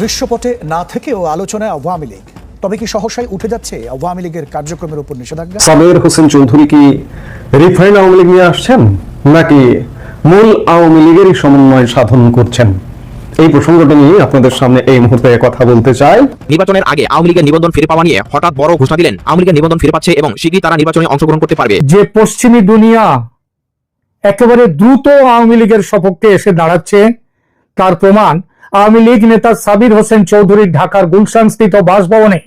দৃশ্যপটে না থেকেও আলোচনায় আওয়ামী লীগ। তবে কি সহসাই উঠে যাচ্ছে আওয়ামী লীগের কার্যক্রমের উপর নিষেধাজ্ঞা? সাবের হোসেন চৌধুরী কি রিফাইন আওয়ামী লীগ নিয়ে আসছেন নাকি মূল আওয়ামী লীগেরই সমন্বয় সাধন করছেন? এই প্রসঙ্গটা নিয়ে আপনাদের সামনে এই মুহূর্তে কথা বলতে চাই। নির্বাচনের আগে আওয়ামী লীগের নিবন্ধন ফিরে পাওয়া নিয়ে হঠাৎ বড় ঘোষণা দিলেন। আওয়ামী লীগের নিবন্ধন ফিরে পাচ্ছে এবং শীঘ্রই তারা নির্বাচনে অংশগ্রহণ করতে পারবে। যে পশ্চিমী দুনিয়া একেবারে দ্রুত আওয়ামী লীগের সপক্ষে এসে দাঁড়াচ্ছে তার প্রমাণ আওয়ামী লীগ নেতা সাবির হোসেন চৌধুরী ঢাকার গুলশানস্থিত বাসভবনে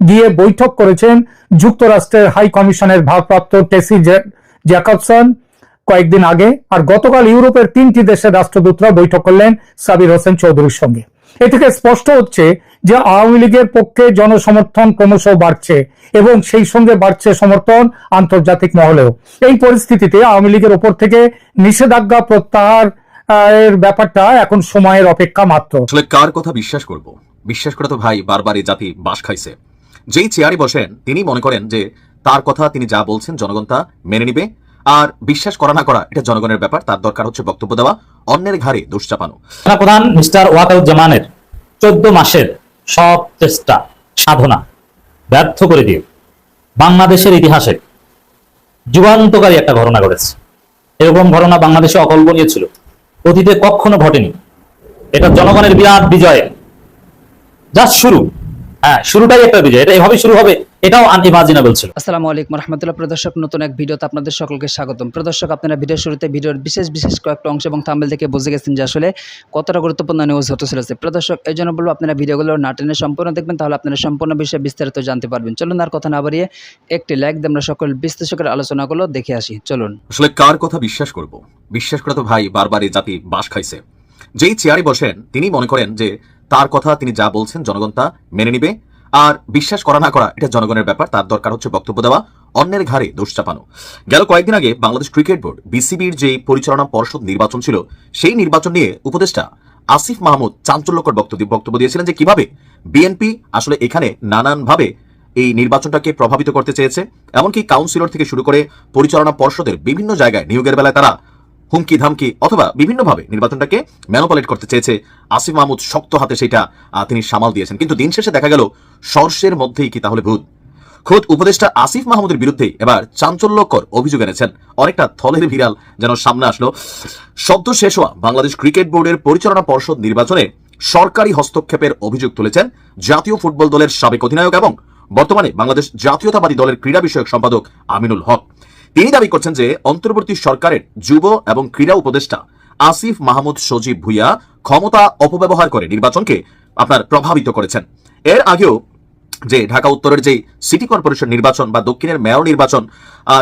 গিয়ে বৈঠক করেছেন যুক্তরাষ্ট্রের হাই কমিশনের ভারপ্রাপ্ত টেসি জ্যাকবসন। কয়েকদিন আগে আর গতকাল ইউরোপের তিনটি দেশের রাষ্ট্রদূতরা বৈঠক করলেন সাবির হোসেন চৌধুরীর সঙ্গে। এ থেকে স্পষ্ট হচ্ছে যে আওয়ামী লীগের পক্ষে জনসমর্থন ক্রমশ বাড়ছে এবং সেই সঙ্গে বাড়ছে সমর্থন আন্তর্জাতিক মহলেও। এই পরিস্থিতিতে আওয়ামী লীগের ওপর থেকে নিষেধাজ্ঞা প্রত্যাহার এর ব্যাপারটা এখন সময়ের অপেক্ষা মাত্র। আসলে কার কথা বিশ্বাস করব? বিশ্বাস করে তো ভাই বারবার এই জাতি বাস খাইছে। যেই চেয়ারে বসেন তিনি মনে করেন যে তার কথা তিনি যা বলছেন জনগণ তা মেনে নিবে। আর বিশ্বাস করা না করা এটা জনগণের ব্যাপার তার দরকার হচ্ছে বক্তব্য দেওয়া অন্যের ঘাড়ে দোষ চাপানো। প্রধান মিস্টার ওয়াকারুজ্জামানের চোদ্দ মাসের সব চেষ্টা সাধনা ব্যর্থ করে দিয়ে বাংলাদেশের ইতিহাসে যুগান্তকারী একটা ঘটনা ঘটেছে। এরকম ঘটনা বাংলাদেশে অকল্পনীয় ছিল। অতীতে কখনো ঘটেনি। এটা জনগণের বিরাট বিজয়। যা শুরু। হ্যাঁ শুরুটাই একটা বিজয়। এটা এভাবে শুরু হবে এটাও আনইমাজিনেবল ছিল। আসসালামু আলাইকুম রহমতুল্লাহ। প্রদর্শক নতুন এক ভিডিওতে আপনাদের সকলকে স্বাগতম। প্রদর্শক আপনারা ভিডিওর শুরুতে ভিডিওর বিশেষ বিশেষ কয়েকটা অংশ এবং থাম্বেল থেকে বুঝে গেছেন যে আসলে কতটা গুরুত্বপূর্ণ নিউজ হতে চলেছে। প্রদর্শক এই জন্য বলব আপনারা ভিডিওগুলো না সম্পূর্ণ দেখবেন তাহলে আপনারা সম্পূর্ণ বিষয়ে বিস্তারিত জানতে পারবেন। চলুন আর কথা না বাড়িয়ে একটি লাইক দিয়ে আমরা সকল বিশ্লেষকের আলোচনাগুলো দেখে আসি। চলুন। আসলে কার কথা বিশ্বাস করব? বিশ্বাস করে তো ভাই বারবার এই জাতি বাস খাইছে। যেই চেয়ারে বসেন তিনি মনে করেন যে তার কথা তিনি যা বলছেন জনগণ তা মেনে নিবে। আর বিশ্বাস করা না করা, এটা জনগণের ব্যাপার, তার দরকার হচ্ছে বক্তব্য দেওয়া, অন্যের ঘাড়ে দোষ চাপানো। গেল কয়েকদিন আগে বাংলাদেশ ক্রিকেট বোর্ড, বিসিবির যে পরিচালনা পর্ষদ নির্বাচন ছিল, সেই নির্বাচন নিয়ে উপদেষ্টা আসিফ মাহমুদ চাঞ্চল্যকর বক্তব্য বক্তব্য দিয়েছিলেন যে কীভাবে বিএনপি আসলে এখানে নানানভাবে এই নির্বাচনটাকে প্রভাবিত করতে চেয়েছে। এমনকি কাউন্সিলর থেকে শুরু করে পরিচালনা পর্ষদের বিভিন্ন জায়গায়, নিয়োগের বেলায় তারা হুমকি ধামকি অথবা বিভিন্নভাবে নির্বাচনটাকে ম্যানোপালেট করতে চেয়েছে আসিফ মাহমুদ শক্ত হাতে সেটা তিনি সামাল দিয়েছেন। কিন্তু দিন শেষে দেখা গেল, সর্ষের মধ্যেই কি তাহলে ভূত? খোদ উপদেষ্টা আসিফ মাহমুদের বিরুদ্ধে এবার চাঞ্চল্যকর অভিযোগ এনেছেন। অনেকটা থলের বিড়াল যেন সামনে আসলো। সদ্য শেষ হওয়া বাংলাদেশ ক্রিকেট বোর্ডের পরিচালনা পর্ষদ নির্বাচনে সরকারি হস্তক্ষেপের অভিযোগ তুলেছেন জাতীয় ফুটবল দলের সাবেক অধিনায়ক এবং বর্তমানে বাংলাদেশ জাতীয়তাবাদী দলের ক্রীড়া বিষয়ক সম্পাদক আমিনুল হক। তিনি দাবি করছেন যে অন্তর্বর্তী সরকারের যুব এবং ক্রীড়া উপদেষ্টা আসিফ মাহমুদ সজীব ভুইয়া ক্ষমতা অপব্যবহার করে নির্বাচনকে আপনার প্রভাবিত করেছেন। এর আগেও যে ঢাকা উত্তরের যে সিটি কর্পোরেশন নির্বাচন বা দক্ষিণের মেয়র নির্বাচন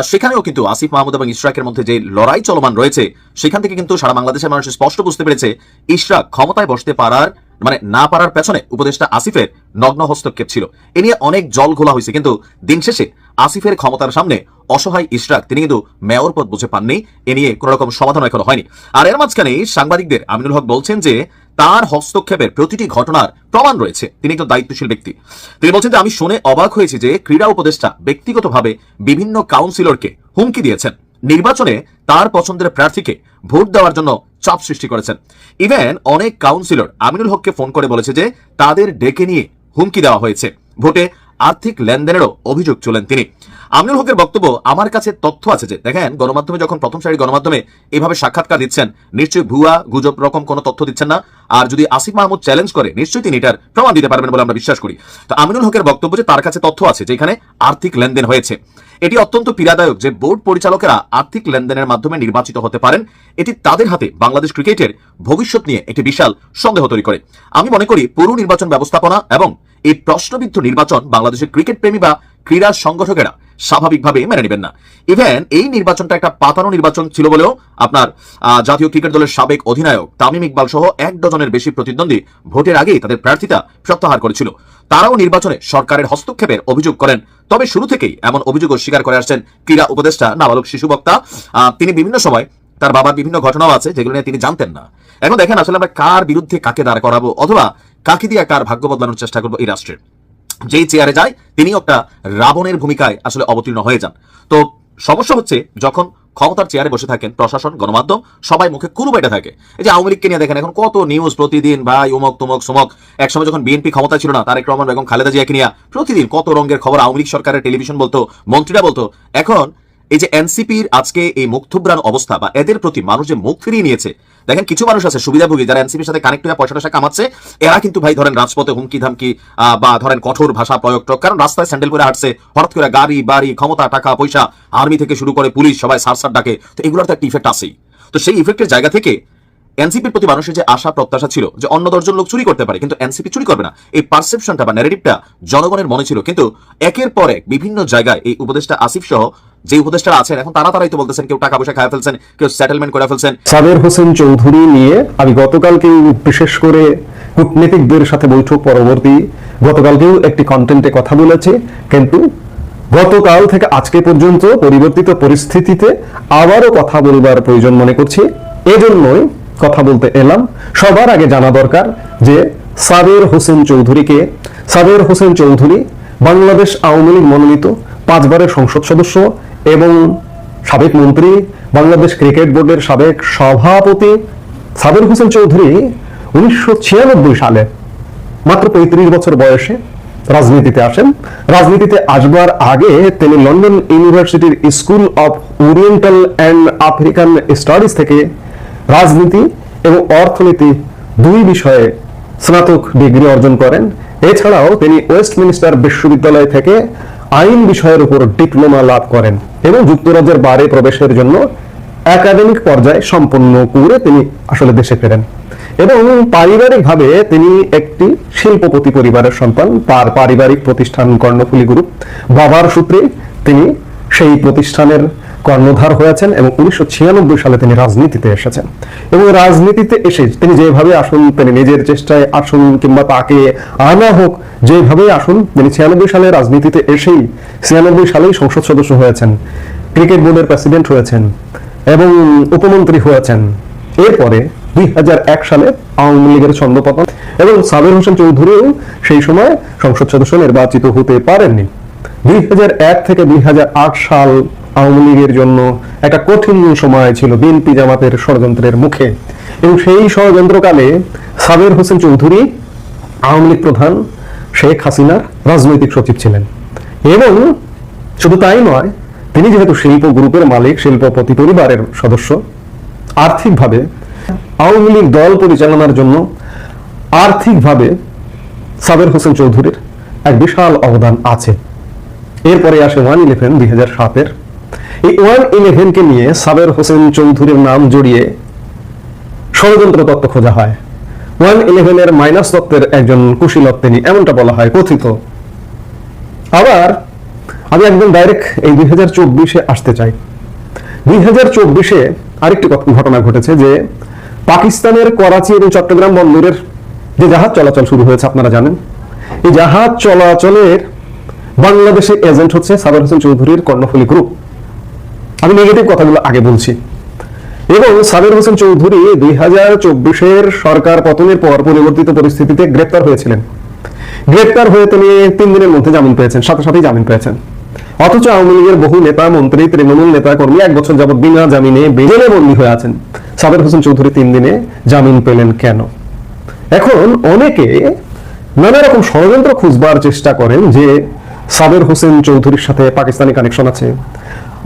সেখানেও কিন্তু আসিফ মাহমুদ এবং ইশরাকের মধ্যে যে লড়াই চলমান রয়েছে, সেখান থেকে কিন্তু সারা বাংলাদেশের মানুষ স্পষ্ট বুঝতে পেরেছে, ইশরাক ক্ষমতায় বসতে পারার মানে না পারার পেছনে উপদেষ্টা আসিফের নগ্ন হস্তক্ষেপ ছিল। এ নিয়ে অনেক জল ঘোলা হয়েছে, কিন্তু দিন শেষে আসিফের ক্ষমতার সামনে অসহায় ইশরাক, তিনি কিন্তু মেয়র পদ বুঝে পাননি। এ নিয়ে কোন রকম সমাধান এখনও হয়নি। আর এর মাঝখানে সাংবাদিকদের আমিনুল হক বলছেন যে, তার হস্তক্ষেপের প্রতিটি ঘটনার প্রমাণ রয়েছে। তিনি একজন দায়িত্বশীল ব্যক্তি। তিনি বলছেন যে, আমি শুনে অবাক হয়েছি যে ক্রীড়া উপদেষ্টা ব্যক্তিগতভাবে বিভিন্ন কাউন্সিলরকে হুমকি দিয়েছেন। নির্বাচনে তার পছন্দের প্রার্থীকে ভোট দেওয়ার জন্য চাপ সৃষ্টি করেছেন। ইভেন অনেক কাউন্সিলর আমিনুল হককে ফোন করে বলেছে যে, তাদের ডেকে নিয়ে হুমকি দেওয়া হয়েছে। ভোটে আর্থিক লেনদেনেরও অভিযোগ চলেন তিনি। আমিনুল হকের বক্তব্য, আমার কাছে তথ্য আছে যে, দেখেন, গণমাধ্যমে যখন প্রথম সারির গণমাধ্যমে এভাবে সাক্ষাৎকার দিচ্ছেন, নিশ্চয়ই ভুয়া, গুজব রকম কোনো তথ্য দিচ্ছেন না। আর যদি আসিফ মাহমুদ চ্যালেঞ্জ করে, নিশ্চয়ই তিনি এটার প্রমাণ দিতে পারবেন বলে আমরা বিশ্বাস করি। তো আমিনুল হকের বক্তব্য যে তার কাছে তথ্য আছে, যে এখানে আর্থিক লেনদেন হয়েছে, এটি অত্যন্ত পীড়াদায়ক যে বোর্ড পরিচালকেরা আর্থিক লেনদেনের মাধ্যমে নির্বাচিত হতে পারেন, এটি তাদের হাতে বাংলাদেশ ক্রিকেটের ভবিষ্যৎ নিয়ে একটি বিশাল সন্দেহ তৈরি করে। আমি মনে করি পুরো নির্বাচন ব্যবস্থাপনা এবং এই প্রশ্নবিদ্ধ নির্বাচন বাংলাদেশের ক্রিকেট প্রেমী বা ক্রীড়া সংগঠকেরা স্বাভাবিকভাবে মেনে নেবেন না। ইভেন এই নির্বাচনটা একটা পাতানো নির্বাচন ছিল বলেও আপনার জাতীয় ক্রিকেট দলের সাবেক অধিনায়ক তামিম ইকবাল সহ এক ডজনের বেশি প্রতিদ্বন্দ্বী ভোটের আগেই তাদের প্রার্থিতা প্রত্যাহার করেছিল। তারাও নির্বাচনে সরকারের হস্তক্ষেপের অভিযোগ করেন। তবে শুরু থেকেই এমন অভিযোগ অস্বীকার করে আসছেন ক্রীড়া উপদেষ্টা, নাবালক শিশু বক্তা। তিনি বিভিন্ন সময় তার বাবার বিভিন্ন ঘটনাও আছে যেগুলো নিয়ে তিনি জানতেন না। এখন দেখেন আসলে আমরা কার বিরুদ্ধে কাকে দাঁড় করাবো অথবা কাকে দিয়ে কার ভাগ্য বদলানোর চেষ্টা করব এই রাষ্ট্রের। যেই চেয়ারে যায় তিনি একটা রাবণের ভূমিকায় আসলে অবতীর্ণ হয়ে যান। তো সমস্যা হচ্ছে, যখন ক্ষমতার চেয়ারে বসে থাকেন প্রশাসন, গণমাধ্যম, সবাই মুখে কুরু বেটে থাকে। এই যে আওয়ামী লীগকে নিয়ে দেখেন, এখন কত নিউজ প্রতিদিন, ভাই, উমক, তুমক, সুমক। একসময় যখন বিএনপি ক্ষমতা ছিল না, তারেক রহমান, বেগম, খালেদা জিয়াকে নিয়ে প্রতিদিন কত রঙের খবর আওয়ামী লীগ সরকারের টেলিভিশন বলতো, মন্ত্রীরা বলতো। এখন এই যে এনসিপির আজকে এই মুখ থুবড়ানো অবস্থা বা এদের প্রতি মানুষ যে মুখ ফিরিয়ে নিয়েছে দেখেন কিছু মানুষ আছে সুবিধাভোগী যারা এনসিপির সাথে কানেক্ট হয়ে পয়সা টয়সা কামাচ্ছে। এরা কিন্তু ভাই ধরেন রাজপথে হুমকি ধামকি বা ধরেন কঠোর ভাষা প্রয়োগ টয়োগ, কারণ রাস্তায় স্যান্ডেল করে হাঁটছে হঠাৎ করে গাড়ি বাড়ি ক্ষমতা টাকা পয়সা আর্মি থেকে শুরু করে পুলিশ সবাই সার সার ডাকে। তো এগুলোর তো একটা ইফেক্ট আছেই। তো সেই ইফেক্টের জায়গা থেকে এনসিপির প্রতি মানুষের যে আশা প্রত্যাশা ছিল যে অন্য দশজন লোক চুরি করতে পারে কিন্তু এনসিপি চুরি করবে না। এই পারসেপশনটা বা ন্যারেটিভটা জনগণের মনে ছিল। কিন্তু একের পর এক বিভিন্ন জায়গায় এই উপদেষ্টা আসিফ সহ যে উপদেষ্টারা আছেন, এখন তারা তারাই তো বলতেছেন, কেউ টাকা পয়সা খায় ফেলছেন, কেউ সেটেলমেন্ট করে ফেলছেন। সাবের হোসেন চৌধুরী নিয়ে আমি গতকালকে বিশেষ করে কূটনীতিকদের সাথে বৈঠক পরবর্তী গতকালকেও একটি কন্টেন্টে কথা বলেছে। কিন্তু গতকাল থেকে আজকে পর্যন্ত পরিবর্তিত পরিস্থিতিতে আবারও কথা বলবার প্রয়োজন মনে করছি। এজন্যই কথা বলতে এলাম। সবার আগে জানা দরকার যে সাবের হোসেন চৌধুরীকে, সাবের হোসেন চৌধুরী বাংলাদেশ আওয়ামী লীগ মনোনীত, পাঁচবারের সংসদ সদস্য এবং সাবেক মন্ত্রী, বাংলাদেশ ক্রিকেট বোর্ডের সাবেক সভাপতি সাবের হোসেন চৌধুরী উনিশশো সালে, মাত্র পঁয়ত্রিশ বছর বয়সে রাজনীতিতে আসেন। রাজনীতিতে আসবার আগে তিনি লন্ডন ইউনিভার্সিটির school of Oriental and African studies থেকে রাজনীতি এবং অর্থনীতি দুই বিষয়ে স্নাতক ডিগ্রি অর্জন করেন। এছাড়াও তিনি ওয়েস্টমিনিস্টার বিশ্ববিদ্যালয় থেকে আইন বিষয়ের উপর ডিপ্লোমা লাভ করেন এবং যুক্তরাজ্যের বারে প্রবেশের জন্য একাডেমিক পর্যায়ে সম্পন্ন করে তিনি আসলে দেশে ফেরেন। এবং পারিবারিকভাবে তিনি একটি শিল্পপতি পরিবারের সন্তান। তার পারিবারিক প্রতিষ্ঠান কর্ণফুলি গ্রুপ বাবার সূত্রে তিনি সেই প্রতিষ্ঠানের কর্ণধার হয়েছেন এবং উনিশশো সালে তিনি রাজনীতিতে এসেছেন। এবং রাজনীতিতে এসে তিনি যেভাবে আসুন, তিনি নিজের চেষ্টায় আসুন কিংবা তাকে আনা হোক যেভাবে আসুন, তিনি ছিয়ানব্বই সালে রাজনীতিতে এসেই ছিয়ানব্বই সালেই সংসদ সদস্য হয়েছেন, ক্রিকেট বোর্ডের প্রেসিডেন্ট হয়েছেন এবং উপমন্ত্রী হয়েছেন। এরপরে দুই হাজার এক সালে আওয়ামী লীগের ছন্দপতন এবং সাবের হোসেন চৌধুরীও সেই সময় সংসদ সদস্য নির্বাচিত হতে পারেননি। দুই হাজার এক থেকে দুই হাজার আট সাল আওয়ামী লীগের জন্য একটা কঠিন সময় ছিল বিএনপি জামাতের ষড়যন্ত্রের মুখে। এবং সেই ষড়যন্ত্রকালে সাবের হোসেন চৌধুরী, আওয়ামী লীগ প্রধান শেখ হাসিনার রাজনৈতিক সচিব ছিলেন। এবং শুধু তাই নয়, তিনি যেহেতু শিল্প গ্রুপের মালিক, শিল্পপতি পরিবারের সদস্য, আর্থিকভাবে আওয়ামী লীগ দল পরিচালনার জন্য আর্থিকভাবে সাবের হোসেন চৌধুরীর এক বিশাল অবদান আছে। এরপরে আসে ওয়ান ইলেভেন দুই হাজার সাতের এই ওয়ান ইলেভেনকে নিয়ে সাবের হোসেন চৌধুরীর নাম জড়িয়ে ষড়যন্ত্র তত্ত্ব খোঁজা হয়। ওয়ান ইলেভেনের মাইনাস তত্ত্বের একজন কুশীলক তিনি, এমনটা বলা হয়, কথিত। আবার আমি একদম ডাইরেক্ট এই দুই হাজার চব্বিশে আসতে চাই। দুই হাজার চব্বিশে আরেকটি ঘটনা ঘটেছে যে পাকিস্তানের করাচি এবং চট্টগ্রাম বন্দরের যে জাহাজ চলাচল শুরু হয়েছে, আপনারা জানেন। এই জাহাজ চলাচলের বাংলাদেশে এজেন্ট হচ্ছে সাবের হোসেন চৌধুরীর কর্ণফুলী গ্রুপ আমি নেগেটিভ কথাগুলো আগে বলছি। এবং সাবের হোসেন চৌধুরী দুই হাজার চব্বিশের সরকার পতনের পর পরিবর্তিত পরিস্থিতিতে গ্রেপ্তার হয়েছিলেন। গ্রেপ্তার হয়ে তিনি তিন দিনের মধ্যে জামিন পেয়েছেন, সাথে সাথেই জামিন পেয়েছেন। অথচ আওয়ামী লীগের বহু নেতা, মন্ত্রী, তৃণমূল নেতা কর্মী এক বছর যাবৎ বিনা জামিনে বেজেলে বন্দী হয়ে আছেন। সাবের হোসেন চৌধুরী তিন দিনে জামিন পেলেন কেন? এখন অনেকে নানা রকম ষড়যন্ত্র খুঁজবার চেষ্টা করেন যে সাবের হোসেন চৌধুরীর সাথে পাকিস্তানি কানেকশন আছে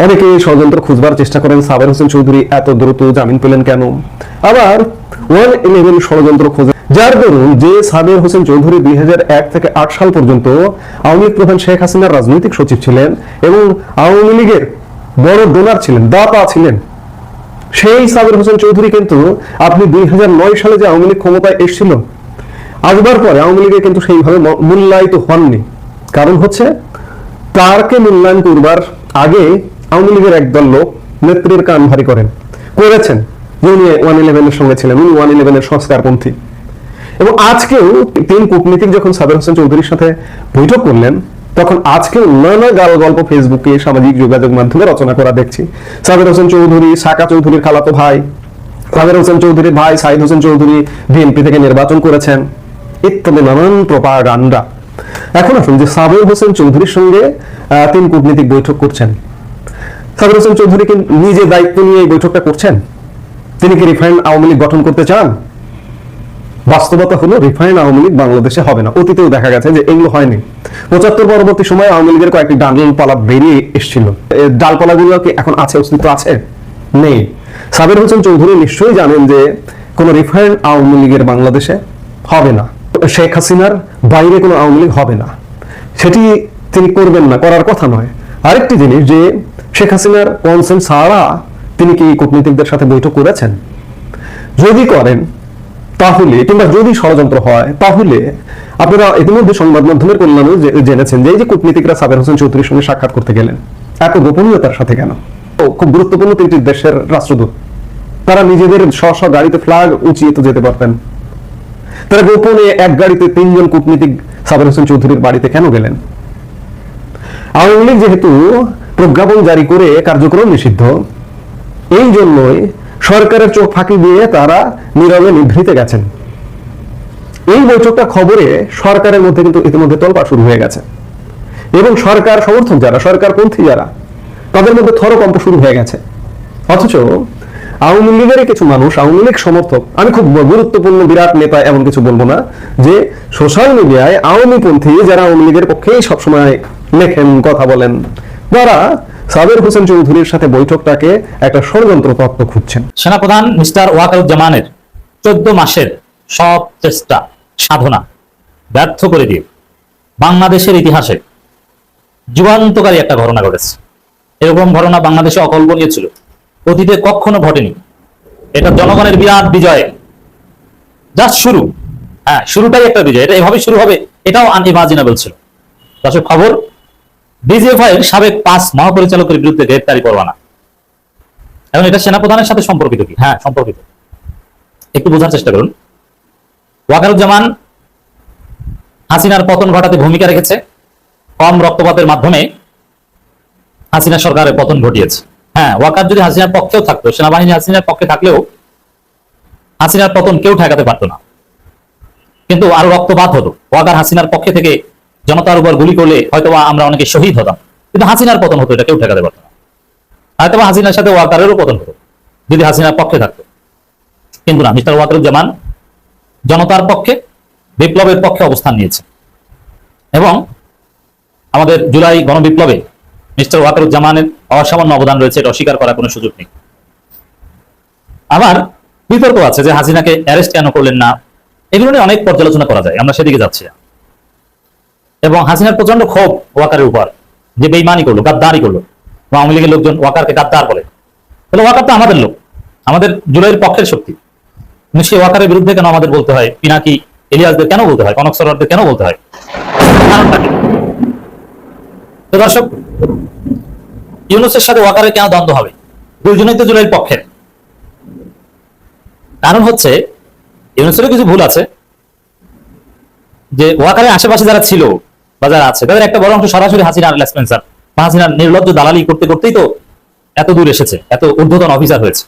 অনেকে ষড়যন্ত্র খুঁজবার চেষ্টা করেন। সাবের হোসেন চৌধুরী এত দ্রুত জামিন পেলেন কেন? আবার ওয়ান ইলেভেন ষড়যন্ত্র খোঁজে যার দরুন যে সাবের হোসেন চৌধুরী দুই থেকে আট সাল পর্যন্ত আওয়ামী লীগ প্রধান শেখ হাসিনার রাজনৈতিক সচিব ছিলেন এবং আওয়ামী লীগের বড় ডোনার ছিলেন দাতা ছিলেন। সেই সাবের হোসেন চৌধুরী কিন্তু আপনি দুই নয় সালে যে আওয়ামী লীগ ক্ষমতায় এসেছিল, আসবার পরে আওয়ামী লীগে কিন্তু সেইভাবে মূল্যায়িত হননি। কারণ হচ্ছে তারকে মূল্যায়ন করবার আগে আওয়ামী লীগের একদল লোক নেত্রীর কান ভারী করেন। করেছেন। উনি ওয়ান ইলেভেনের সঙ্গে ছিলেন উনি ওয়ান ইলেভেনের সংস্কারপন্থী। এবং আজকেও তিন কূটনীতিক যখন সাবের হোসেন চৌধুরীর সাথে বৈঠক করলেন, তখন আজকেও নানা গাল গল্প ফেসবুকে সামাজিক যোগাযোগ মাধ্যমে রচনা করা দেখছি। সাবের হোসেন চৌধুরী, সাকা চৌধুরীর খালাতো ভাই সাবের হোসেন চৌধুরীর ভাই সাইদ হোসেন চৌধুরী বিএনপি থেকে নির্বাচন করেছেন, ইত্যাদি নানান প্রপাগান্ডা। এখন আসুন যে সাবের হোসেন চৌধুরীর সঙ্গে তিন কূটনীতিক বৈঠক করছেন। সাবির হোসেন চৌধুরী কি নিজে দায়িত্ব নিয়ে এই বৈঠকটা করছেন? তিনি কি রিফাইন আওয়ামী লীগ গঠন করতে চান? বাস্তবতা হলো রিফাইন আওয়ামী লীগ বাংলাদেশে হবে না। অতীতেও দেখা গেছে যে এগুলো হয়নি। পঁচাত্তর পরবর্তী সময়ে আওয়ামী লীগের কয়েকটি ডালপালা বেরিয়ে এসেছিল। ডালপালাগুলো কি এখন আছে, অস্তিত্ব আছে? নেই। সাবির হোসেন চৌধুরী নিশ্চয়ই জানেন যে কোন রিফাইন আওয়ামী লীগের বাংলাদেশে হবে না। শেখ হাসিনার বাইরে কোনো আওয়ামী লীগ হবে না। সেটি তিনি করবেন না, করার কথা নয়। আরেকটি জিনিস যে শেখ হাসিনার কনসেন্ট ছাড়া তিনি কি কূটনীতিকদের সাথে বৈঠক করেছেন? যদি করেন, তাহলে কিংবা যদি ষড়যন্ত্র হয়, তাহলে আপনারা ইতিমধ্যে সংবাদ মাধ্যমের কল্যাণে জেনেছেন যে এই যে কূটনীতিকরা সাবের হোসেন চৌধুরীর সঙ্গে সাক্ষাৎ করতে গেলেন, এত গোপনীয়তার সাথে কেন? ও খুব গুরুত্বপূর্ণ তিনটি দেশের রাষ্ট্রদূত, তারা নিজেদের স্ব স্ব গাড়িতে ফ্ল্যাগ উঁচিয়ে তো যেতে পারতেন। তারা গোপনে এক গাড়িতে তিনজন কূটনীতিক সাবের হোসেন চৌধুরীর বাড়িতে কেন গেলেন? আওয়ামী লীগ যেহেতু প্রজ্ঞাপন জারি করে কার্যক্রম নিষিদ্ধ। এই জন্যই সরকারের চোখ ফাঁকি দিয়ে তারা নীরবে নিভৃতে গেছেন। এই বৈঠকটা খবরে সরকারের মধ্যে কিন্তু ইতিমধ্যে তোলপা শুরু হয়ে গেছে। এবং সরকার সমর্থক যারা, সরকারপন্থী যারা, তাদের মধ্যে থরকম্প শুরু হয়ে গেছে। অথচ আওয়ামী লীগের কিছু মানুষ, আওয়ামী লীগ সমর্থক, আমি খুব গুরুত্বপূর্ণ বিরাট নেতা এমন কিছু বলব না, যে সোশ্যাল মিডিয়ায় আওয়ামী পন্থী যারা আওয়ামী লীগের পক্ষেই সবসময় লেখেন, কথা বলেন তারা সাবের হোসেন চৌধুরীর সাথে বৈঠকটাকে একটা ষড়যন্ত্র তত্ত্ব খুঁজছেন। সেনাপ্রধান মিস্টার ওয়াকারুজ্জামানের চোদ্দ মাসের সব চেষ্টা, সাধনা ব্যর্থ করে দিয়ে বাংলাদেশের ইতিহাসে যুগান্তকারী একটা ঘটনা ঘটেছে। এরকম ঘটনা বাংলাদেশে অকল্পনীয় ছিল। অতীতে কখনো ঘটেনি। এটা জনগণের বিরাট বিজয়। জাস্ট শুরু। হ্যাঁ শুরুটাই একটা বিজয়। এটা এভাবে শুরু হবে, এটাও আনইমাজিনেবল ছিল। দর্শক, খবর ডিজিএফআই সাবেক পাঁচ মহাপরিচালকের বিরুদ্ধে গ্রেপ্তারি পরোয়ানা। এখন এটা সেনাপ্রধানের সাথে সম্পর্কিত কি? হ্যাঁ সম্পর্কিত। একটু বোঝার চেষ্টা করুন। ওয়াকারুজ্জামান হাসিনার পতন ঘটাতে ভূমিকা রেখেছে। কম রক্তপাতের মাধ্যমে হাসিনা সরকারের পতন ঘটিয়েছে। হ্যাঁ ওয়াকার যদি হাসিনার পক্ষেও থাকতো, সেনাবাহিনী হাসিনার পক্ষে থাকলেও হাসিনার পতন কেউ ঠেকাতে পারতো না। কিন্তু আরও রক্তপাত হতো। ওয়াকার হাসিনার পক্ষে থেকে জনতার উপর গুলি করলে হয়তো আমরা অনেকে শহীদ হতাম। কিন্তু হাসিনার পতন হতো, এটা কেউ ঠেকাতে পারতো না। হয়তো বা হাসিনার সাথে ওয়াকারেরও পতন হতো, যদি হাসিনার পক্ষে থাকতো। কিন্তু না, মিস্টার ওয়াকারুজ্জামান জনতার পক্ষে, বিপ্লবের পক্ষে অবস্থান নিয়েছে। এবং আমাদের জুলাই গণবিপ্লবে মিস্টার ওয়াকারুজ্জামানের অসামান্য অবদান রয়েছে, এটা অস্বীকার করার কোনো সুযোগ নেই। আবার বিতর্ক আছে যে হাসিনাকে অ্যারেস্ট কেন করলেন না, এগুলো নিয়ে অনেক পর্যালোচনা করা যায়, আমরা সেদিকে যাচ্ছি না। এবং হাসিনার প্রচণ্ড ক্ষোভ ওয়াকারের উপর, যে বেইমানি করল, গাদ্দারি করল। আওয়ামী লীগের লোকজন ওয়াকারকে গাদ্দার বলে। তাহলে ওয়াকার তো আমাদের লোক, আমাদের জুলাইয়ের পক্ষের শক্তি। সেই ওয়াকারের বিরুদ্ধে কেন আমাদের বলতে হয়? পিনাকি এলিয়াসদের কেন বলতে হয়? কনক সরোয়ারদের কেন বলতে হয়? তো দর্শক, ইউনুসের সাথে ওয়াকারের কেন দ্বন্দ্ব হবে? দুইজনেই তো জুলাইয়ের পক্ষের কারণ হচ্ছে, ইউনুসেরও কিছু ভুল আছে। যে ওয়াকারের আশেপাশে যারা ছিল বা যারা আছে। তাদের একটা বড় অংশ সরাসরি হাসিনার লেসপেন্সার বা হাসিনার নির্লজ্জ দালালি করতে করতেই তো এত দূর এসেছে, এত ঊর্ধ্বতন অফিসার হয়েছে।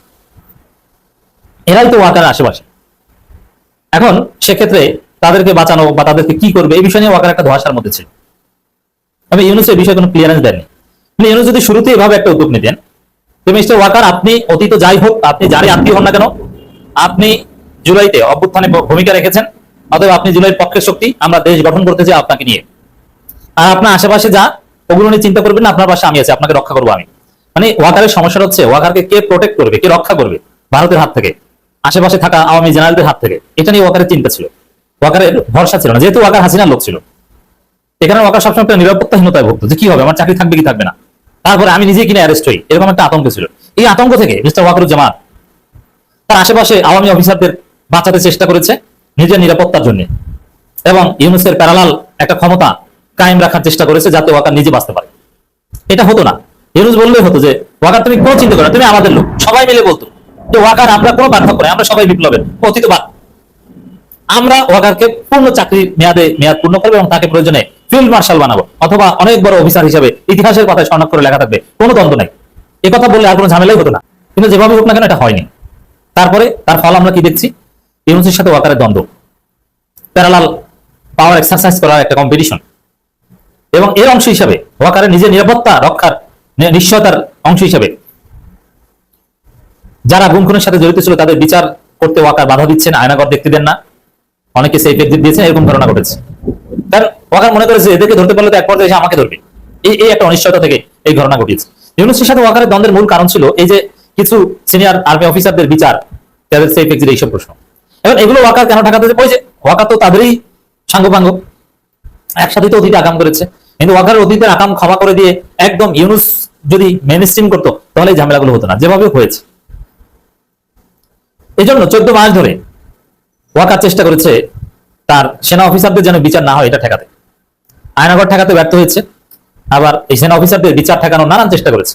এরাই তো ওয়াকার আশেপাশে। এখন সেক্ষেত্রে তাদেরকে বাঁচানো বা তাদেরকে কি করবে, এই বিষয় নিয়ে ওয়াকার একটা ধোয়াশার মধ্যে ছিল। তবে ইউনুসের বিষয়ে কোনো ক্লিয়ারেন্স দেননি। মানে ইউনুস যদি শুরুতে এভাবে একটা উদ্যোগ নিতেন তো মিস্টার ওয়াকার, আপনি অতীত যাই হোক, আপনি যারই আত্মীয় হন না কেন, আপনি জুলাইতে অভ্যুত্থানে ভূমিকা রেখেছেন, অতএব আপনি জুলাইয়ের পক্ষের শক্তি আমরা দেশ গঠন করতে চাই আপনাকে নিয়ে। আর আপনার আশেপাশে যা, ওগুলো নিয়ে চিন্তা করবেন না, আপনার পাশে আমি আছি, আপনাকে রক্ষা করব আমি। মানে ওয়াকারের সমস্যাটা হচ্ছে, ওয়াকারকে কে প্রোটেক্ট করবে, কে রক্ষা করবে? ভারতের হাত থেকে। আশেপাশে থাকা আওয়ামী জেনারেলদের হাত থেকে। এটা নিয়ে ওয়াকারের চিন্তা ছিল। ওয়াকারের ভরসা ছিল না, যেহেতু ওয়াকার হাসিনার লোক ছিল। এখানে ওয়াকার সবসময় একটা নিরাপত্তাহীনতায় ভুগতো যে কি হবে, আমার চাকরি থাকবে কি থাকবে না? তারপরে আমি নিজে কিনে অ্যারেস্ট হই। এরকম একটা আতঙ্ক ছিল। এই আতঙ্ক থেকে মিস্টার ওয়াকারুজ্জামান তার আশেপাশে আওয়ামী অফিসারদের বাঁচাতে চেষ্টা করেছে নিজের নিরাপত্তার জন্য। এবং ইউনুসের প্যারালাল একটা ক্ষমতা কায়েম রাখার চেষ্টা করেছে যাতে ওয়াকার নিজে বাঁচতে পারে। এটা হতো না। ইউনুস বললেই হতো যে, ওয়াকার তুমি কোনো চিন্তা করো তুমি আমাদের লোক, সবাই মিলে বলতো। যে ওয়াকার আমরা কোনো পার্থক্য নেই, আমরা সবাই বিপ্লবের অতীত বাদ। আমরা ওয়াকারকে পূর্ণ চাকরির মেয়াদে মেয়াদ পূর্ণ করব এবং তাকে প্রয়োজনে ফিল্ড মার্শাল বানাবো, অথবা অনেক বড় অফিসার হিসেবে ইতিহাসের কথায় স্বর্ণাক্ষ করে লেখা থাকবে, কোনো দ্বন্দ্ব নাই। এ কথা বললে আর কোনো ঝামেলাই হতো না। কিন্তু যেভাবে হোক না কেন এটা হয়নি। তারপরে তার ফল আমরা কি দেখছি? ইউনুসের সাথে ওয়াকারের দ্বন্দ্ব। প্যারালাল পাওয়ার এক্সারসাইজ করার একটা কম্পিটিশন এবং এর অংশ হিসাবে ওয়াকারের নিজের নিরাপত্তা রক্ষার নিশ্চয়তার অংশ হিসেবে। যারা গুম খুনের সাথে জড়িত ছিল, তাদের বিচার করতে ওয়াকার বাধা দিচ্ছেন, আয়নাগর দেখতে দেন না। অনেকে সেই এফেক্ট দিয়েছেন, এরকম ঘটনা ঘটেছে। তার ওয়াকার মনে করেছে এদেরকে ধরতে পারলে তো এক পর্যায়ে আমাকে ধরবে। এই এই একটা অনিশ্চয়তা থেকে এই ঘটনা ঘটিয়েছে। ইউনুসের সাথে ওয়াকারের দ্বন্দ্বের মূল কারণ ছিল এই যে কিছু সিনিয়র আর্মি অফিসারদের বিচার, তাদের সেই এফেক্ট এইসব প্রশ্ন। এখন এগুলো ওয়াকার কেন ঢাকাতে ওই ওয়াকার তো তাদেরই সাঙ্গপাঙ্গ। একসাথে তো অতীতে আগাম করেছে। কিন্তু ওয়াকার অতীতের আকাম ক্ষমা করে দিয়ে একদম ইউনুস যদি মেন স্ট্রিম করতো, তাহলে এই ঝামেলাগুলো হতো না। যেভাবে হয়েছে। এই জন্য চোদ্দ মাস ধরে ওয়াকার চেষ্টা করেছে তার সেনা অফিসারদের যেন বিচার না হয়, এটা ঠেকাতে। আয়নাগর ঠেকাতে ব্যর্থ হয়েছে, আবার এই সেনা অফিসারদের বিচার ঠেকানোর নানান চেষ্টা করেছে।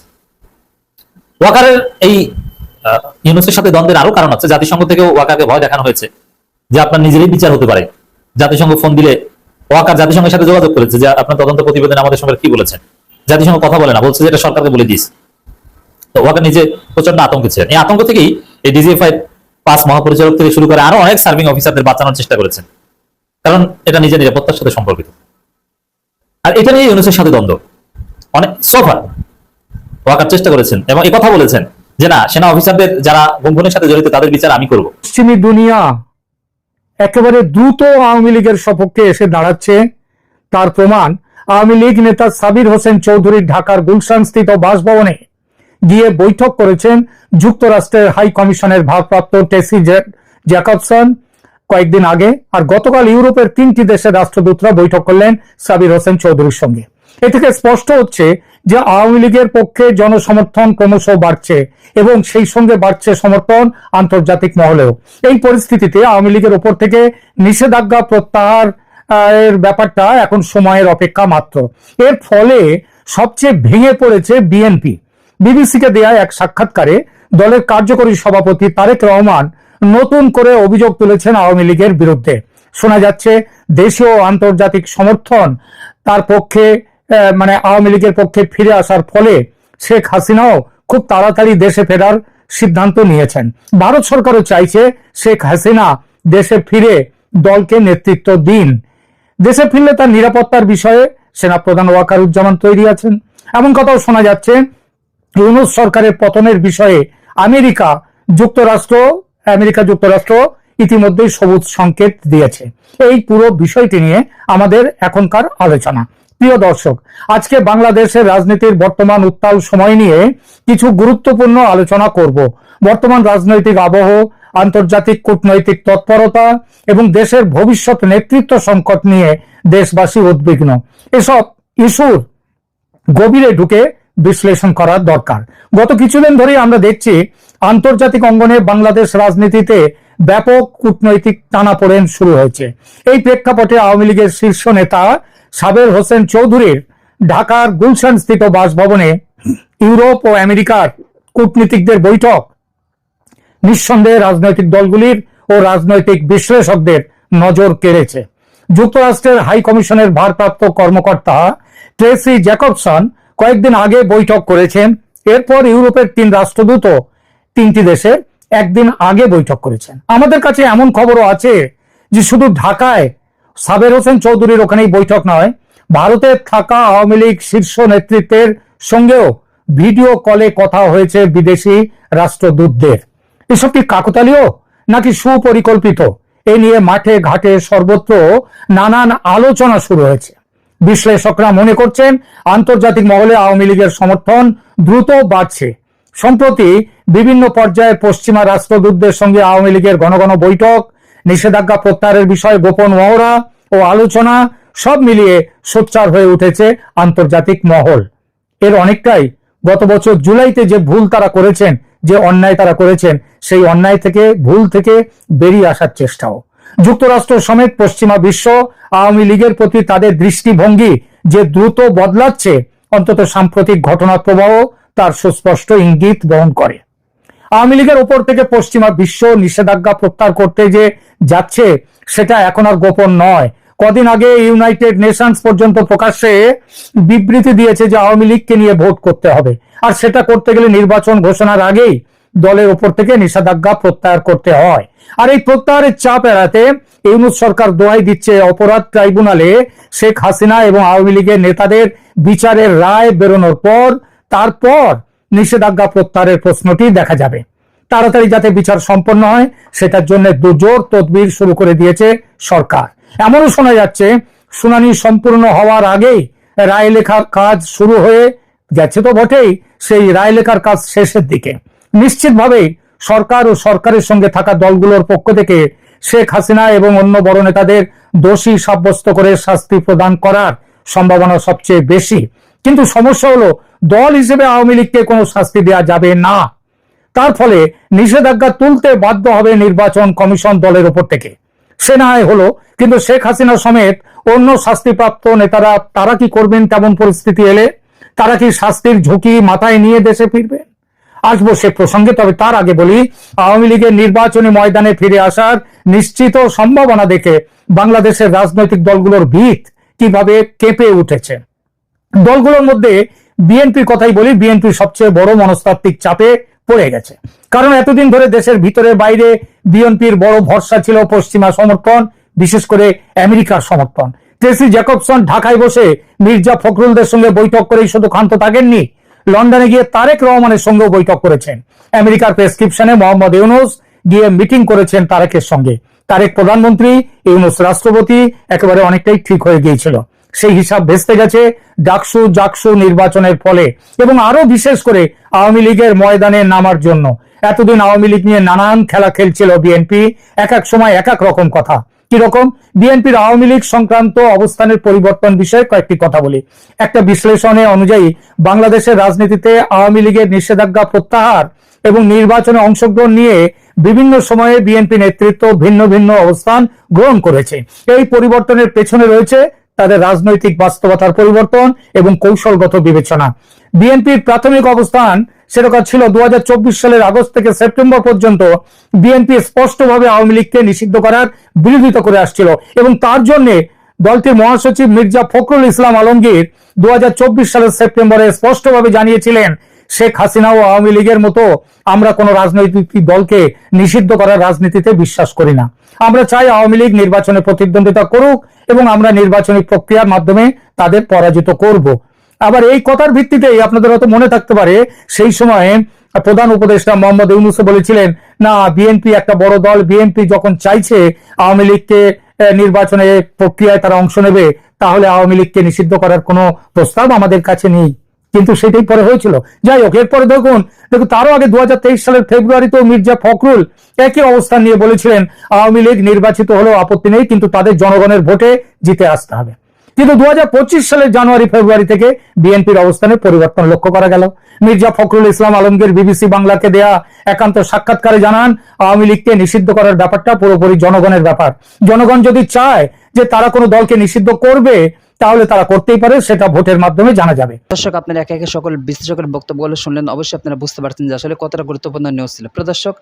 ওয়াকারের এই ইউনুসের সাথে দ্বন্দ্বের আরও কারণ আছে। জাতিসংঘ থেকেও ওয়াকাকে ভয় দেখানো হয়েছে যে আপনার নিজেরই বিচার হতে পারে। জাতিসংঘ ফোন দিলে ওয়াকার জাতিসংঘের সাথে যোগাযোগ করেছে যে আপনার তদন্ত প্রতিবেদন আমাদের সঙ্গে কি বলেছেন। জাতিসংঘ কথা বলে না, বলছে যে এটা সরকারকে বলে দিয়েছে। তো ওয়াকার নিজে প্রচণ্ড আতঙ্কে ছিলেন। এই আতঙ্ক থেকেই এই ডিজিএফআই পাঁচ মহাপরিচালক থেকে শুরু করে আরও অনেক সার্ভিং অফিসারদের বাঁচানোর চেষ্টা করেছেন। কারণ এটা নিজের নিরাপত্তার সাথে সম্পর্কিত। আর এটা নিয়ে ইউনুসের সাথে দ্বন্দ্ব। অনেক সোফার ওয়াকার চেষ্টা করেছেন এবং এই কথা বলেছেন যে না, সেনা অফিসারদের যারা গুমগুনের সাথে জড়িত তাদের বিচার আমি করব। পশ্চিমী দুনিয়া। একেবারে দ্রুত আওয়ামী লীগের সপক্ষে এসে দাঁড়াচ্ছে। তার প্রমাণ, আওয়ামী লীগ নেতা সাবির হোসেন চৌধুরী ঢাকার গুলশান স্থিত বাসভবনে গিয়ে বৈঠক করেছেন যুক্তরাষ্ট্রের হাই কমিশনের ভারপ্রাপ্ত টেসি জ্যাকবসন। কয়েকদিন আগে আর গতকাল ইউরোপের তিনটি দেশের রাষ্ট্রদূতরা বৈঠক করলেন সাবির হোসেন চৌধুরীর সঙ্গে। এ থেকে স্পষ্ট হচ্ছে যে আওয়ামী লীগের পক্ষে জনসমর্থন ক্রমশ বাড়ছে এবং সেই সঙ্গে বাড়ছে সমর্থন আন্তর্জাতিক মহলেও। এই পরিস্থিতিতে আওয়ামী লীগের ওপর থেকে নিষেধাজ্ঞা প্রত্যাহার এর ব্যাপারটা এখন সময়ের অপেক্ষা মাত্র। এর ফলে সবচেয়ে ভেঙে পড়েছে বিএনপি। বিবিসিকে দেয়া এক সাক্ষাৎকারে দলের কার্যকরী সভাপতি তারেক রহমান নতুন করে অভিযোগ তুলেছেন আওয়ামী লীগের বিরুদ্ধে। শোনা যাচ্ছে দেশীয় আন্তর্জাতিক সমর্থন তার পক্ষে মানে আওয়ামী লীগের পক্ষে ফিরে আসার ফলে শেখ হাসিনাও খুব তাড়াতাড়ি দেশে ফেরার সিদ্ধান্ত নিয়েছেন। ভারত সরকারও চাইছে শেখ হাসিনা দেশে ফিরে দলকে নেতৃত্ব দিন। দেশে ফিরলে তার নিরাপত্তার বিষয়ে সেনাপ্রধান ওয়াকারুজ্জামান তৈরি আছেন। এমন কথাও শোনা যাচ্ছে, ইউনুস সরকারের পতনের বিষয়ে আমেরিকা যুক্তরাষ্ট্র আমেরিকা যুক্তরাষ্ট্র ইতিমধ্যেই সবুজ সংকেত দিয়েছে। এই পুরো বিষয়টি নিয়ে আমাদের এখনকার আলোচনা। প্রিয় দর্শক, আজকে বাংলাদেশের রাজনীতির বর্তমান উত্তাল সময় নিয়ে কিছু গুরুত্বপূর্ণ আলোচনা করব। বর্তমান রাজনৈতিক আবহ, আন্তর্জাতিক কূটনৈতিক তৎপরতা এবং দেশের ভবিষ্যৎ নেতৃত্ব সংকট নিয়ে দেশবাসী উদ্বিগ্ন। এসব ইস্যুর গভীরে ঢুকে বিশ্লেষণ করার দরকার। গত কিছুদিন ধরেই আমরা দেখছি আন্তর্জাতিক অঙ্গনে বাংলাদেশ রাজনীতিতে ব্যাপক কূটনৈতিক টানাপোড়েন শুরু হয়েছে। এই প্রেক্ষাপটে আওয়ামী লীগের শীর্ষ নেতা সাবের হোসেন চৌধুরীর ঢাকার গুলশান স্থিত বাসভবনে ইউরোপ ও আমেরিকার কূটনীতিকদের বৈঠক। নিঃসন্দেহে রাজনৈতিক দলগুলির ও রাজনৈতিক বিশ্লেষকদের নজর কেড়েছে। যুক্তরাষ্ট্রের হাই কমিশনের ভারপ্রাপ্ত কর্মকর্তা ট্রেসি জ্যাকবসন কয়েকদিন আগে বৈঠক করেছেন। এরপর ইউরোপের তিন রাষ্ট্রদূত তিনটি দেশে একদিন আগে বৈঠক করেছেন। আমাদের কাছে এমন খবরও আছে যে শুধু ঢাকায় সাবের হোসেন চৌধুরীর ওখানেই বৈঠক নয়। ভারতে থাকা আওয়ামী লীগ শীর্ষ নেতৃত্বের সঙ্গেও ভিডিও কলে কথা হয়েছে বিদেশি রাষ্ট্রদূতদের। এসব কি কাকতালীয় নাকি সুপরিকল্পিত? এ নিয়ে মাঠে ঘাটে সর্বত্র নানান আলোচনা শুরু হয়েছে। বিশ্লেষকরা মনে করছেন, আন্তর্জাতিক মহলে আওয়ামী লীগের সমর্থন দ্রুত বাড়ছে। সম্প্রতি বিভিন্ন পর্যায়ে পশ্চিমা রাষ্ট্রদূতদের সঙ্গে আওয়ামী লীগের ঘন ঘন বৈঠক নিষেধাজ্ঞা প্রত্যাহারের বিষয়ে গোপন মহড়া ও আলোচনা সব মিলিয়ে সোচ্চার হয়ে উঠেছে আন্তর্জাতিক মহল। এর অনেকটাই গত বছর জুলাইতে যে ভুল তারা করেছেন, যে অন্যায় তারা করেছেন, সেই অন্যায় থেকে, ভুল থেকে বেরিয়ে আসার চেষ্টাও। যুক্তরাষ্ট্র সমেত পশ্চিমা বিশ্ব আওয়ামী লীগের প্রতি তাদের দৃষ্টিভঙ্গি যে দ্রুত বদলাচ্ছে, অন্তত সাম্প্রতিক ঘটনার প্রবাহ তার সুস্পষ্ট ইঙ্গিত বহন করে। আওয়ামী লীগের ওপর থেকে পশ্চিমা বিশ্ব নিষেধাজ্ঞা প্রত্যাহার করতে যে যাচ্ছে, সেটা এখন আর গোপন নয়। কদিন আগে ইউনাইটেড নেশনস পর্যন্ত প্রকাশ্যে বিবৃতি দিয়েছে যে আওয়ামী লীগকে নিয়ে ভোট করতে হবে। আর সেটা করতে গেলে নির্বাচন ঘোষণার আগেই দলের ওপর থেকে নিষেধাজ্ঞা প্রত্যাহার করতে হয়। আর এই প্রত্যাহারের চাপ এড়াতে ইউনুস সরকার দোহাই দিচ্ছে অপরাধ ট্রাইব্যুনালে শেখ হাসিনা এবং আওয়ামী লীগের নেতাদের বিচারের রায় বেরোনোর পর, তারপর নিষেধাজ্ঞা প্রত্যাহারের প্রশ্নটি দেখা যাবে। তাড়াতাড়ি যাতে বিচার সম্পন্ন হয়, সেটার জন্য দুজোর তদবির শুরু করে দিয়েছে সরকার। এমনও শোনা যাচ্ছে, শুনানি সম্পূর্ণ হওয়ার আগেই রায় লেখার কাজ শুরু হয়ে যাচ্ছে তো বটেই, সেই রায় লেখার কাজ শেষের দিকে। নিশ্চিতভাবেই সরকার ও সরকারের সঙ্গে থাকা দলগুলোর পক্ষ থেকে শেখ হাসিনা এবং অন্য বড় নেতাদের দোষী সাব্যস্ত করে শাস্তি প্রদান করার সম্ভাবনা সবচেয়ে বেশি। কিন্তু সমস্যা হলো দল হিসেবে আওয়ামী লীগকে কোনো শাস্তি দেওয়া যাবে না। তার ফলে নিষেধাজ্ঞা তুলতে বাধ্য হবে নির্বাচন কমিশন দলের উপর থেকে। সে না হলো, কিন্তু শেখ হাসিনা সমেত অন্য শাস্তিপ্রাপ্ত নেতারা তারা কি করবেন তেমন পরিস্থিতি এলে? তারা কি শাস্তির ঝুঁকি মাথায় নিয়ে দেশে ফিরবেন আসব সে প্রসঙ্গে, তবে তার আগে বলি, আওয়ামী লীগের নির্বাচনী ময়দানে ফিরে আসার নিশ্চিত সম্ভাবনা দেখে বাংলাদেশের রাজনৈতিক দলগুলোর ভিত কীভাবে কেঁপে উঠেছে। দলগুলোর মধ্যে বিএনপির কথাই বলি বিএনপি সবচেয়ে বড় মনস্তাত্ত্বিক চাপে পড়ে গেছে। কারণ এতদিন ধরে দেশের ভিতরে বাইরে বিএনপির বড় ভরসা ছিল পশ্চিমা সমর্থন, বিশেষ করে আমেরিকার সমর্থন। ট্রেসি জ্যাকবসন ঢাকায় বসে মির্জা ফখরুলদের সঙ্গে বৈঠক করেই শুধু ক্ষান্ত থাকেননি, লন্ডনে গিয়ে তারেক রহমানের সঙ্গেও বৈঠক করেছেন। আমেরিকার প্রেসক্রিপশনে মোহাম্মদ ইউনুস গিয়ে মিটিং করেছেন তারেকের সঙ্গে। তারেক প্রধানমন্ত্রী, ইউনুস রাষ্ট্রপতি, একেবারে অনেকটাই ঠিক হয়ে গিয়েছিল। সেই হিসাব ভেস্তে গেছে ডাকসু জাকসু নির্বাচনের ফলে এবং আরও বিশেষ করে আওয়ামী লীগের ময়দানে নামার জন্য। এতদিন আওয়ামী লীগ নিয়ে নানান খেলা খেলছিল বিএনপি, এক এক সময় এক এক রকম কথা। কীরকম বিএনপির আওয়ামী লীগ সংক্রান্ত অবস্থানের পরিবর্তন বিষয়ে কয়েকটি কথা বলি। একটা বিশ্লেষণে অনুযায়ী বাংলাদেশের রাজনীতিতে আওয়ামী লীগের নিষেধাজ্ঞা প্রত্যাহার এবং নির্বাচনে অংশগ্রহণ নিয়ে বিভিন্ন সময়ে বিএনপি নেতৃত্ব ভিন্ন ভিন্ন অবস্থান গ্রহণ করেছে। এই পরিবর্তনের পেছনে রয়েছে তাদের রাজনৈতিক বাস্তবতার পরিবর্তন এবং কৌশলগত বিবেচনা। বিএনপির প্রাথমিক অবস্থান সেরকম ছিল দু হাজার চব্বিশ সালের আগস্ট থেকে সেপ্টেম্বর পর্যন্ত। বিএনপি স্পষ্টভাবে আওয়ামী লীগকে নিষিদ্ধ করার বিরোধিতা করে আসছিল এবং তার জন্য দলটির মহাসচিব মির্জা ফখরুল ইসলাম আলমগীর দু হাজার চব্বিশ সালের সেপ্টেম্বরে স্পষ্টভাবে জানিয়েছিলেন শেখ হাসিনা ও আওয়ামী লীগের মতো আমরা কোনো রাজনৈতিক দলকে নিষিদ্ধ করার রাজনীতিতে বিশ্বাস করি না। আমরা চাই আওয়ামী লীগ নির্বাচনে প্রতিদ্বন্দ্বিতা করুক এবং আমরা নির্বাচনী প্রক্রিয়ার মাধ্যমে তাদের পরাজিত করব। আবার এই কথার ভিত্তিতেই আপনাদের হয়তো মনে থাকতে পারে, সেই সময়ে প্রধান উপদেষ্টা মোহাম্মদ ইউনুস বলেছিলেন, না, বিএনপি একটা বড় দল, বিএনপি যখন চাইছে আওয়ামী লীগকে নির্বাচনে প্রক্রিয়ায় তারা অংশ নেবে, তাহলে আওয়ামী লীগকে নিষিদ্ধ করার কোনো প্রস্তাব আমাদের কাছে নেই। কিন্তু সেটাই পরে হয়েছিল। যাই হোক, এরপরে দেখুন দেখুন, তারও আগে দুহাজার তেইশ সালের ফেব্রুয়ারিতেও মির্জা ফখরুল একই অবস্থান নিয়ে বলেছিলেন, আওয়ামী লীগ নির্বাচিত হলেও আপত্তি নেই, কিন্তু তাদের জনগণের ভোটে জিতে আসতে হবে। কিন্তু দুহাজার পঁচিশ সালের জানুয়ারি, ফেব্রুয়ারি থেকে বিএনপির অবস্থানে পরিবর্তন লক্ষ্য করা গেল। মির্জা ফখরুল ইসলাম আলমগীর বিবিসি বাংলাকে দেয়া একান্ত সাক্ষাৎকারে জানান, আওয়ামী লীগকে নিষিদ্ধ করার ব্যাপারটা পুরোপুরি জনগণের ব্যাপার। জনগণ যদি চায় যে তারা কোনো দলকে নিষিদ্ধ করবে তাহলে তারা করতেই পারে, সেটা ভোটের মাধ্যমে জানা যাবে। দর্শক, আপনারা একে একে সকল বিশ্লেষকের বক্তব্যগুলো শুনলেন। অবশ্যই আপনারা বুঝতে পারছেন যে আসলে কতটা গুরুত্বপূর্ণ নিউজ ছিল। প্রদর্শক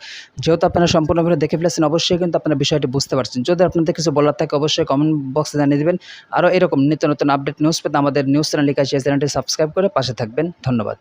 যেহেতু আপনারা সম্পূর্ণভাবে দেখে ফেলেছেন, অবশ্যই কিন্তু আপনারা বিষয়টি বুঝতে পারছেন। যদি আপনাদের কিছু বলার থাকে, অবশ্যই কমেন্ট বক্সে জানিয়ে দেবেন। আরও এরকম নিত্য নতুন আপডেট নিউজ পেতে আমাদের নিউজ চ্যানেল কাছে চ্যানেলটি সাবস্ক্রাইব করে পাশে থাকবেন। ধন্যবাদ।